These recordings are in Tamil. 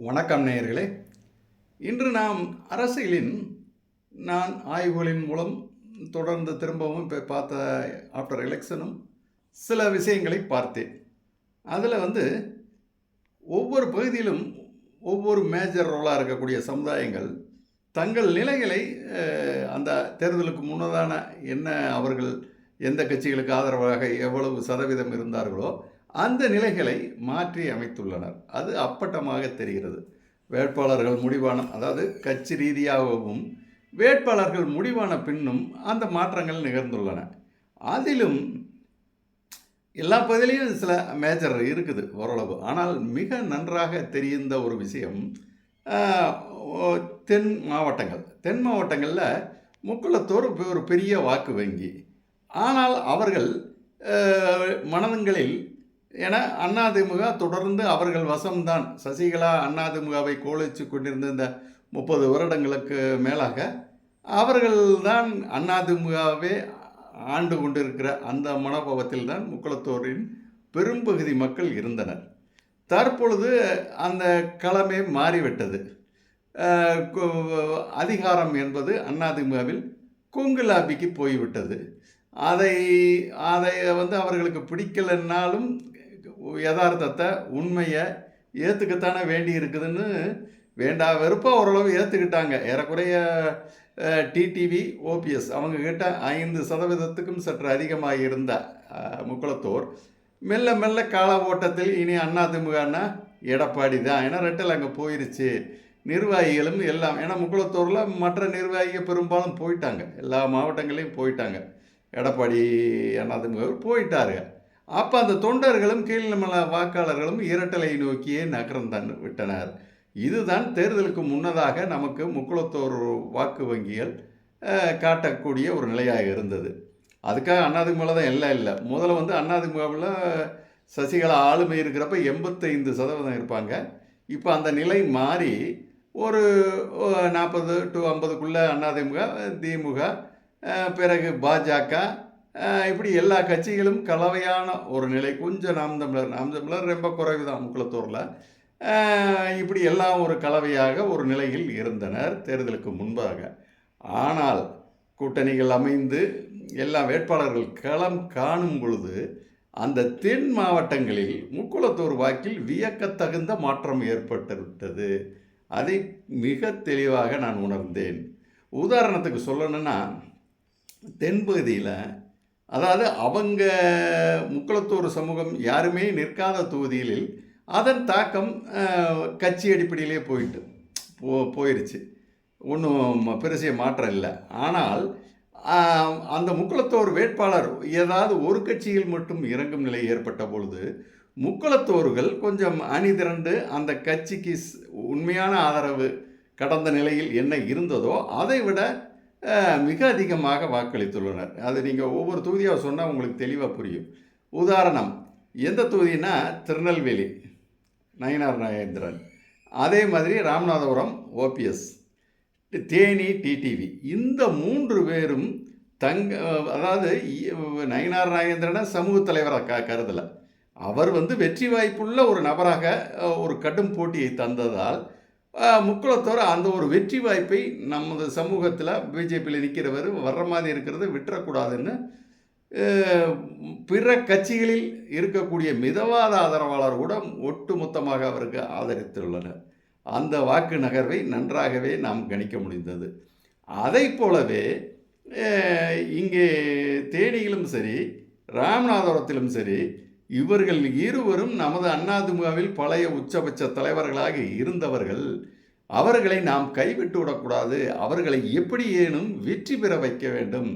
வணக்கம் நேயர்களே. இன்று நாம் அரசியலின் நான் ஆய்வுகளின் மூலம் தொடர்ந்து திரும்பவும் இப்போ பார்த்த ஆஃப்டர் எலெக்ஷனும் சில விஷயங்களை பார்த்தேன். அதில் வந்து ஒவ்வொரு பகுதியிலும் ஒவ்வொரு மேஜர் ரோலாக இருக்கக்கூடிய சமுதாயங்கள் தங்கள் நிலைகளை அந்த தேர்தலுக்கு முன்னதான என்ன அவர்கள் எந்த கட்சிகளுக்கு ஆதரவாக எவ்வளவு சதவீதம் இருந்தார்களோ அந்த நிலைகளை மாற்றி அமைத்துள்ளனர். அது அப்பட்டமாக தெரிகிறது. வேட்பாளர்கள் முடிவான அதாவது கட்சி ரீதியாகவும் வேட்பாளர்கள் முடிவான பின்னும் அந்த மாற்றங்கள் நிகழ்ந்துள்ளன. அதிலும் எல்லா பகுதியிலையும் சில மேஜர் இருக்குது ஓரளவு. ஆனால் மிக நன்றாக தெரிந்த ஒரு விஷயம் தென் மாவட்டங்கள். தென் மாவட்டங்களில் முக்குளத்தோர் ஒரு பெரிய வாக்கு வங்கி. ஆனால் அவர்கள் மனதங்களில் என அதிமுக தொடர்ந்து அவர்கள் வசம்தான். சசிகலா அதிமுகவை கோலிச்சு கொண்டிருந்த இந்த முப்பது வருடங்களுக்கு மேலாக அவர்கள்தான் அதிமுகவே ஆண்டு கொண்டிருக்கிற அந்த மனோபாவத்தில் தான் முக்குளத்தோரின் பெரும்பகுதி மக்கள் இருந்தனர். தற்பொழுது அந்த களமே மாறிவிட்டது. அதிகாரம் என்பது அதிமுகவில் கொங்குலாபிக்கு போய்விட்டது. அதை அதை வந்து அவர்களுக்கு பிடிக்கலைன்னாலும் யதார்த்தத்தை உண்மையை ஏற்றுக்கத்தானே வேண்டி இருக்குதுன்னு வேண்டா வெறுப்பாக ஓரளவு ஏற்றுக்கிட்டாங்க ஏறக்குறைய டிடிவி ஓபிஎஸ் அவங்க கிட்ட ஐந்து சதவீதத்துக்கும் சற்று அதிகமாக இருந்த அஹ், முக்குளத்தோர். மெல்ல மெல்ல கால ஓட்டத்தில் இனி அதிமுகன்னா எடப்பாடி தான். ஏன்னா ரெட்டில் அங்கே போயிருச்சு. நிர்வாகிகளும் எல்லாம் ஏன்னா முக்குளத்தூரில் மற்ற நிர்வாகிகள் பெரும்பாலும் போயிட்டாங்க. எல்லா மாவட்டங்களையும் போயிட்டாங்க. எடப்பாடி அதிமுக போயிட்டாருங்க. அப்போ அந்த தொண்டர்களும் கீழ்மல வாக்காளர்களும் இரட்டலை நோக்கியே நகர்ந்தான் விட்டனர். இதுதான் தேர்தலுக்கு முன்னதாக நமக்கு முக்குளத்தோர் வாக்கு வங்கிகள் காட்டக்கூடிய ஒரு நிலையாக இருந்தது. அதுக்காக அண்ணாதிமுகவில் தான் எல்லாம் இல்லை. முதல்ல வந்து அண்ணாதிமுகவில் சசிகலா ஆளுமை இருக்கிறப்ப எண்பத்தைந்து சதவீதம் இருப்பாங்க. இப்போ அந்த நிலை மாறி ஒரு நாற்பது டு ஐம்பதுக்குள்ளே அண்ணாதிமுக திமுக பிறகு பாஜக இப்படி எல்லா கட்சிகளும் கலவையான ஒரு நிலை. கொஞ்சம் நாம் தமிழர் நாம் தமிழர் ரொம்ப குறைவு தான் முக்குளத்தூரில் இப்படி எல்லாம் ஒரு கலவையாக ஒரு நிலையில் இருந்தனர் தேர்தலுக்கு முன்பாக. ஆனால் கூட்டணிகள் அமைந்து எல்லா வேட்பாளர்கள் களம் காணும் பொழுது அந்த தென் மாவட்டங்களில் முக்குளத்தூர் வாக்கில் வியக்கத்தகுந்த மாற்றம் ஏற்பட்டுவிட்டது. அதை மிக தெளிவாக நான் உணர்ந்தேன். உதாரணத்துக்கு சொல்லணும்னா தென்பகுதியில் அதாவது அவங்க முக்குளத்தூர் சமூகம் யாருமே நிற்காத தொகுதியில் அதன் தாக்கம் கட்சி அடிப்படையிலே போயிட்டு போ போயிருச்சு. ஒன்றும் பெருசிய மாற்றம் இல்லை. ஆனால் அந்த முக்குளத்தோர் வேட்பாளர் ஏதாவது ஒரு கட்சியில் மட்டும் இறங்கும் நிலை ஏற்பட்ட பொழுது முக்குளத்தோர்கள் கொஞ்சம் அணி திரண்டு அந்த கட்சிக்கு உண்மையான ஆதரவு கடந்த நிலையில் என்ன இருந்ததோ அதை விட மிக அதிகமாக வாக்களித்துள்ளனர். அது நீங்கள் ஒவ்வொரு தொகுதியாக சொன்னால் உங்களுக்கு தெளிவாக புரியும். உதாரணம் எந்த தொகுதினா திருநெல்வேலி நயினார் நாகேந்திரன். அதே மாதிரி ராமநாதபுரம் ஓபிஎஸ் தேனி டிடிவி இந்த மூன்று பேரும் தங்க அதாவது நயினார் நாகேந்திரனை சமூக தலைவராக க கருதலை. அவர் வந்து வெற்றி வாய்ப்புள்ள ஒரு நபராக ஒரு கடும் போட்டியை தந்ததால் முக்குளத்தோர் அந்த ஒரு வெற்றி வாய்ப்பை நமது சமூகத்தில் பிஜேபியில் நிற்கிறவர் வர்ற மாதிரி இருக்கிறத விட்டுறக்கூடாதுன்னு பிற கட்சிகளில் இருக்கக்கூடிய மிதவாத ஆதரவாளர் கூட ஒட்டுமொத்தமாக அவருக்கு ஆதரித்துள்ளனர். அந்த வாக்கு நகர்வை நன்றாகவே நாம் கணிக்க முடிந்தது. அதைப் போலவே இங்கே தேனியிலும் சரி ராமநாதபுரத்திலும் சரி இவர்கள் இருவரும் நமது அதிமுகவில் பழைய உச்சபட்ச தலைவர்களாக இருந்தவர்கள். அவர்களை நாம் கைவிட்டு விடக்கூடாது. அவர்களை எப்படியேனும் வெற்றி பெற வைக்க வேண்டும்.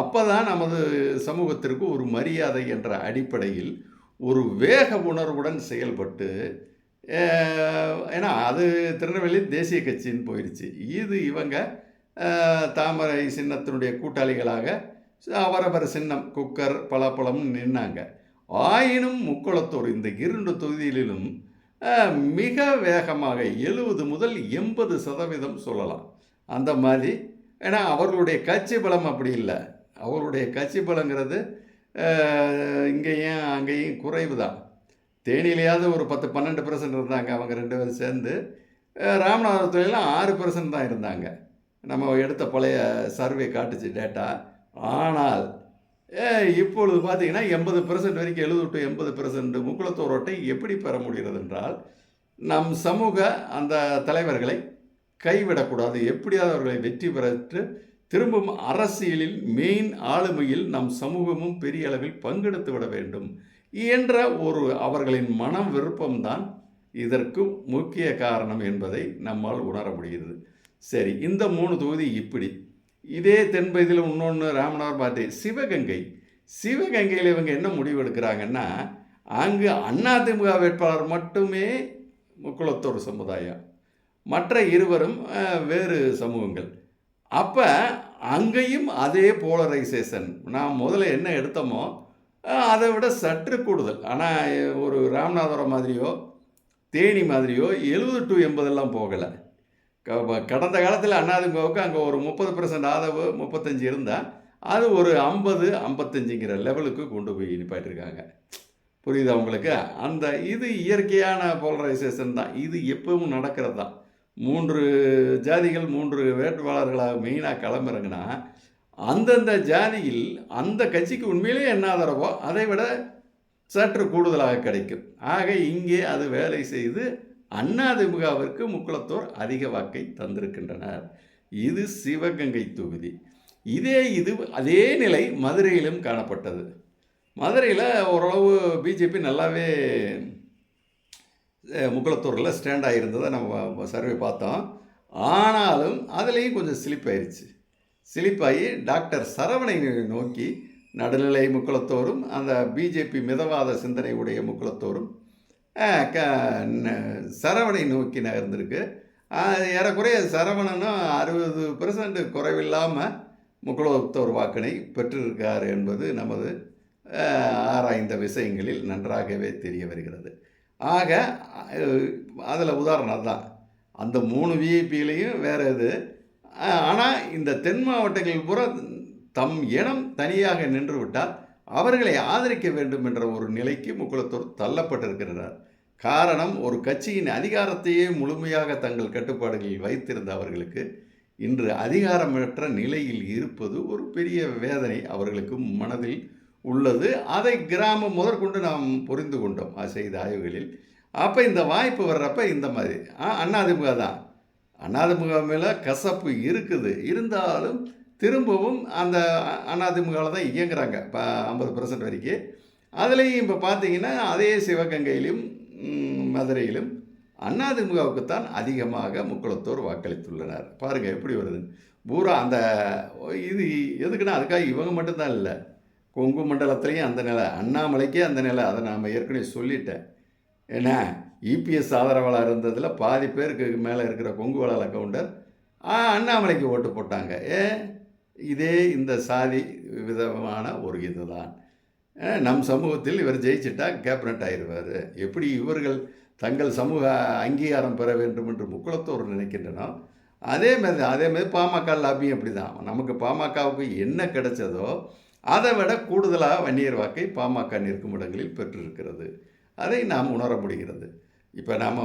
அப்போதான் நமது சமூகத்திற்கு ஒரு மரியாதை என்ற அடிப்படையில் ஒரு வேக உணர்வுடன் செயல்பட்டு ஏன்னா அது திருநெல்வேலி தேசிய கட்சின்னு போயிடுச்சு இது இவங்க தாமரை சின்னத்தினுடைய கூட்டாளிகளாக அவரவர் சின்னம் குக்கர் பலாப்பழம் நின்னாங்க. ஆயினும் முக்குளத்தூர் இந்த இரண்டு தொகுதிகளிலும் மிக வேகமாக எழுபது முதல் எண்பது சதவீதம் சொல்லலாம். அந்த மாதிரி ஏன்னா அவர்களுடைய கட்சி பலம் அப்படி இல்லை. அவருடைய கட்சி பலங்கிறது இங்கேயும் அங்கேயும் குறைவு தான். தேனியிலையாவது ஒரு பத்து பன்னெண்டு பர்சன்ட் இருந்தாங்க அவங்க ரெண்டு பேரும் சேர்ந்து. ராமநாதபுரத்துலாம் ஆறு பர்சன்ட் தான் இருந்தாங்க. நம்ம எடுத்த பழைய சர்வே காட்டுச்சு டேட்டா ஆனால் இப்பொழுது பார்த்தீங்கன்னா எண்பது பெர்சன்ட் வரைக்கும் எழுபது டு எண்பது பெர்சன்ட் முக்குளத்தோர் ஓட்டை எப்படி பெற முடிகிறது என்றால் நம் சமூக அந்த தலைவர்களை கைவிடக்கூடாது. எப்படியாவது அவர்களை வெற்றி பெற்று திரும்பவும் அரசியலில் மெயின் ஆளுமையில் நம் சமூகமும் பெரிய அளவில் பங்கெடுத்து விட வேண்டும் என்ற ஒரு அவர்களின் மன விருப்பம்தான் இதற்கு முக்கிய காரணம் என்பதை நம்மால் உணர முடிகிறது. சரி இந்த மூணு தொகுதி இப்படி. இதே தென்பகுதியில் இன்னொன்று ராமநாதர் பார்த்து சிவகங்கை. சிவகங்கையில் இவங்க என்ன முடிவு எடுக்கிறாங்கன்னா அங்கு அதிமுக வேட்பாளர் மட்டுமே முக்குளத்தோர் சமுதாயம். மற்ற இருவரும் வேறு சமூகங்கள். அப்போ அங்கேயும் அதே போலரைசேஷன் நான் முதல்ல என்ன எடுத்தோமோ அதை விட சற்று கூடுதல். ஆனால் ஒரு ராமநாதபுரம் மாதிரியோ தேனி மாதிரியோ எழுபது டு எண்பதெல்லாம் போகலை. கடந்த காலத்தில் அண்ணாதிமுகவுக்கு அங்கே ஒரு முப்பது பர்சன்ட் ஆதரவு முப்பத்தஞ்சு இருந்தால் அது ஒரு ஐம்பது ஐம்பத்தஞ்சுங்கிற லெவலுக்கு கொண்டு போய் நிப்பாட்டிருக்காங்க. புரியுது அவங்களுக்கு அந்த இது இயற்கையான போலரைசேஷன் தான். இது எப்பவும் நடக்கிறது? தான் மூன்று ஜாதிகள் மூன்று வேட்பாளர்களாக மெயினாக கிளம்புறங்கன்னா அந்தந்த ஜாதியில் அந்த கட்சிக்கு உண்மையிலேயே என்ன ஆதரவோ அதை விட சற்று கூடுதலாக கிடைக்கும். ஆக இங்கே அது வேலை செய்து அதிமுகவிற்கு முக்குளத்தோர் அதிக வாக்கை தந்திருக்கின்றனர். இது சிவகங்கை தொகுதி. இதே இது அதே நிலை மதுரையிலும் காணப்பட்டது. மதுரையில் ஓரளவு பிஜேபி நல்லாவே முக்குளத்தூரில் ஸ்டாண்ட் ஆகியிருந்ததை நம்ம சர்வே பார்த்தோம். ஆனாலும் அதுலேயும் கொஞ்சம் ஸ்லிப் ஆயிருச்சு டாக்டர் சரவணை நோக்கி நடுநிலை முக்குளத்தோரும் அந்த பிஜேபி மிதவாத சிந்தனை உடைய முக்குளத்தோரும் க சரவணை நோக்கி நகர்ந்திருக்கு. ஏறக்குறைய சரவணனும் அறுபது பெர்சன்ட் குறைவில்லாமல் முக்குலத்தோர் வாக்கினை பெற்றிருக்கார் என்பது நமது ஆராய்ந்த விஷயங்களில் நன்றாகவே தெரிய வருகிறது. ஆக அதில் உதாரணம் தான் அந்த மூணு விஐபியிலையும் வேறு இது. ஆனால் இந்த தென் மாவட்டங்களில் பூரா தம் இனம் தனியாக நின்று விட்டால் அவர்களை ஆதரிக்க வேண்டும் என்ற ஒரு நிலைக்கு முக்குளத்தூர் தள்ளப்பட்டிருக்கிறார். காரணம் ஒரு கட்சியின் அதிகாரத்தையே முழுமையாக தங்கள் கட்டுப்பாடுகளில் வைத்திருந்த அவர்களுக்கு இன்று அதிகாரமற்ற நிலையில் இருப்பது ஒரு பெரிய வேதனை அவர்களுக்கு மனதில் உள்ளது. அதை கிராமம் முதற்கொண்டு நாம் புரிந்து கொண்டோம். செய்த ஆய்வுகளில் அப்போ இந்த வாய்ப்பு வர்றப்ப இந்த மாதிரி ஆ அண்ணாதிமுக தான். அண்ணாதிமுக மேலே கசப்பு இருக்குது. இருந்தாலும் திரும்பவும் அந்த அண்ணாதிமுகவில் தான் இயங்குறாங்க இப்போ ஐம்பது பர்சன்ட் வரைக்கும் அதுலேயும் இப்போ பார்த்தீங்கன்னா அதே சிவகங்கையிலும் மதுரையிலும் அதிமுகவுக்குத்தான் அதிகமாக முக்குளத்தோர் வாக்களித்துள்ளனர். பாருங்கள் எப்படி வருது? பூரா அந்த இது எதுக்குன்னா அதுக்காக இவங்க மட்டும்தான் இல்லை. கொங்கு மண்டலத்துலேயும் அந்த நிலை அண்ணாமலைக்கே அந்த நிலை. அதை நாம் ஏற்கனவே சொல்லிட்டேன். ஏன்னா இபிஎஸ் ஆதரவாளர் இருந்ததில் பாதி பேருக்கு மேலே இருக்கிற கொங்கு வளால கவுண்டர் அண்ணாமலைக்கு ஓட்டு போட்டாங்க. ஏ இதே இந்த சாதி விதமான ஒரு இதுதான். நம் சமூகத்தில் இவர் ஜெயிச்சிட்டா கேபினட் ஆயிடுவார். எப்படி இவர்கள் தங்கள் சமூக அங்கீகாரம் பெற வேண்டும் என்று முக்குளத்தோர் நினைக்கின்றனோ அதே மாதிரி அதே மாதிரி பாமக லாபியும் அப்படி தான் நமக்கு பாமகவுக்கு என்ன கிடைச்சதோ அதை விட கூடுதலாக வன்னியர் வாக்கை பாமக நிற்கும் இடங்களில் பெற்றிருக்கிறது. அதை நாம் உணர முடிகிறது. இப்போ நாம்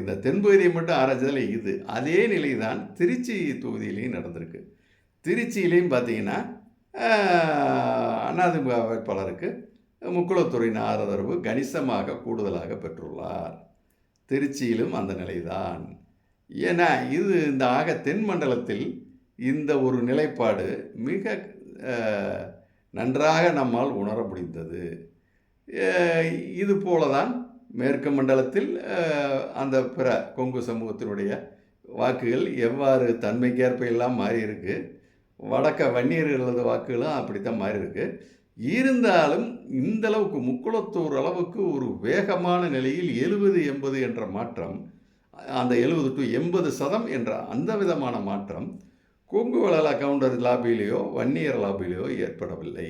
இந்த தென்பகுதியை மட்டும் ஆராய்ச்சதில் இது. அதே நிலை தான் திருச்சி தொகுதியிலையும் நடந்திருக்கு. திருச்சியிலையும் பார்த்தீங்கன்னா அதிமுக வேட்பாளருக்கு முக்குளத்துறையின் ஆதரவு கணிசமாக கூடுதலாக பெற்றுள்ளார். திருச்சியிலும் அந்த நிலைதான். ஏன்னா இது இந்த ஆக தென் மண்டலத்தில் இந்த ஒரு நிலைப்பாடு மிக நன்றாக நம்மால் உணர முடிந்தது. இது போல தான் மேற்கு மண்டலத்தில் அந்த பிற கொங்கு சமூகத்தினுடைய வாக்குகள் எவ்வாறு தன்மைக்கேற்ப எல்லாம் மாறி வடக்க வன்னியர்களது வாக்குகளும் அப்படித்தான் மாறி இருக்கு. இருந்தாலும் இந்த அளவுக்கு முக்குளத்தூர் அளவுக்கு ஒரு வேகமான நிலையில் எழுபது எண்பது என்ற மாற்றம் அந்த எழுபது டு எண்பது சதம் என்ற அந்த விதமான மாற்றம் கொங்கு வளல கவுண்டர் லாபியிலேயோ வன்னியர் லாபியிலேயோ ஏற்படவில்லை.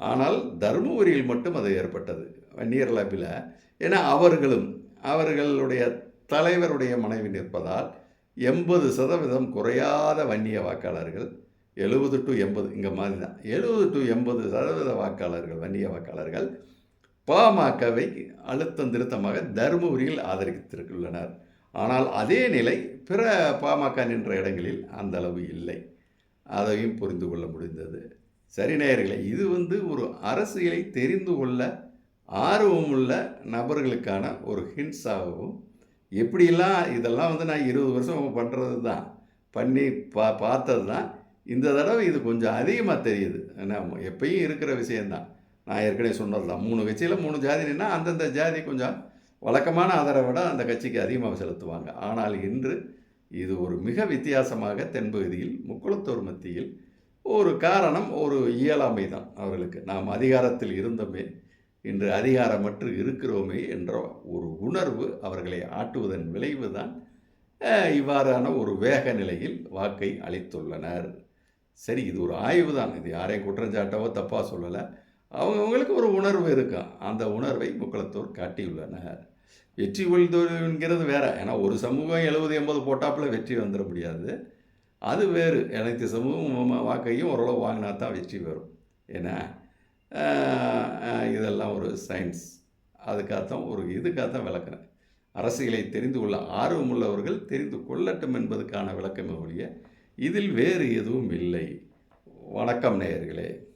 ஆனால் தருமபுரியில் மட்டும் அது ஏற்பட்டது. வன்னியர் லாபியில் ஏன்னா அவர்களும் அவர்களுடைய தலைவருடைய மனைவி நிற்பதால் எண்பது சதவீதம் குறையாத வன்னிய வாக்காளர்கள் எழுபது டு எண்பது இங்கே மாதிரி தான் எழுபது டு எண்பது சதவீத வாக்காளர்கள் வன்னிய வாக்காளர்கள் பாமகவை அழுத்தம் திருத்தமாக தருமபுரியில் ஆதரித்திருக்கின்றனர். ஆனால் அதே நிலை பிற பாமக நின்ற இடங்களில் அந்த அளவு இல்லை. அதையும் புரிந்து கொள்ள முடிந்தது. சரி நேயர்களே இது வந்து ஒரு அரசியலை தெரிந்து கொள்ள ஆர்வமுள்ள நபர்களுக்கான ஒரு ஹிண்ட்ஸாகவும் எப்படிலாம் இதெல்லாம் வந்து நான் இருபது வருஷம் பண்ணுறது தான் பண்ணி பா பார்த்தது தான் இந்த தடவை இது கொஞ்சம் அதிகமாக தெரியுது. ஏன்னா எப்பயும் இருக்கிற விஷயந்தான் நான் ஏற்கனவே சொன்னது தான் மூணு கட்சியில் மூணு ஜாதினா அந்தந்த ஜாதி கொஞ்சம் வழக்கமான ஆதரவை விட அந்த கட்சிக்கு அதிகமாக செலுத்துவாங்க. ஆனால் இன்று இது ஒரு மிக வித்தியாசமாக தென்பகுதியில் முக்குளத்தோர் மத்தியில் ஒரு காரணம் ஒரு இயலாமை தான் அவர்களுக்கு. நாம் அதிகாரத்தில் இருந்தோமே இன்று அதிகாரமற்று இருக்கிறோமே என்ற ஒரு உணர்வு அவர்களை ஆட்டுவதன் விளைவு தான் இவ்வாறான ஒரு வேக நிலையில் வாக்கை அளித்துள்ளனர். சரி இது ஒரு ஆய்வு தான் இது யாரையும் குற்றஞ்சாட்டவோ தப்பாக சொல்லலை. அவங்கவுங்களுக்கு ஒரு உணர்வு இருக்கும் அந்த உணர்வை முக்களத்தோர் காட்டியுள்ளனர். வெற்றி கொள்கிறது வேறு. ஏன்னா ஒரு சமூகம் எழுபது எண்பது போட்டாப்பில் வெற்றி வந்துட முடியாது. அது வேறு. அனைத்து சமூகம் வாக்கையும் ஓரளவு வாங்கினா தான் வெற்றி வரும். ஏன்னா இதெல்லாம் ஒரு சயின்ஸ். அதுக்காகத்தான் ஒரு இதுக்காகத்தான் விளக்குறேன். அரசியலை தெரிந்து கொள்ள ஆர்வமுள்ளவர்கள் தெரிந்து கொள்ளட்டும் என்பதுக்கான விளக்கமே ஒழிய இதில் வேறு எதுவும் இல்லை. வணக்கம் நேயர்களே.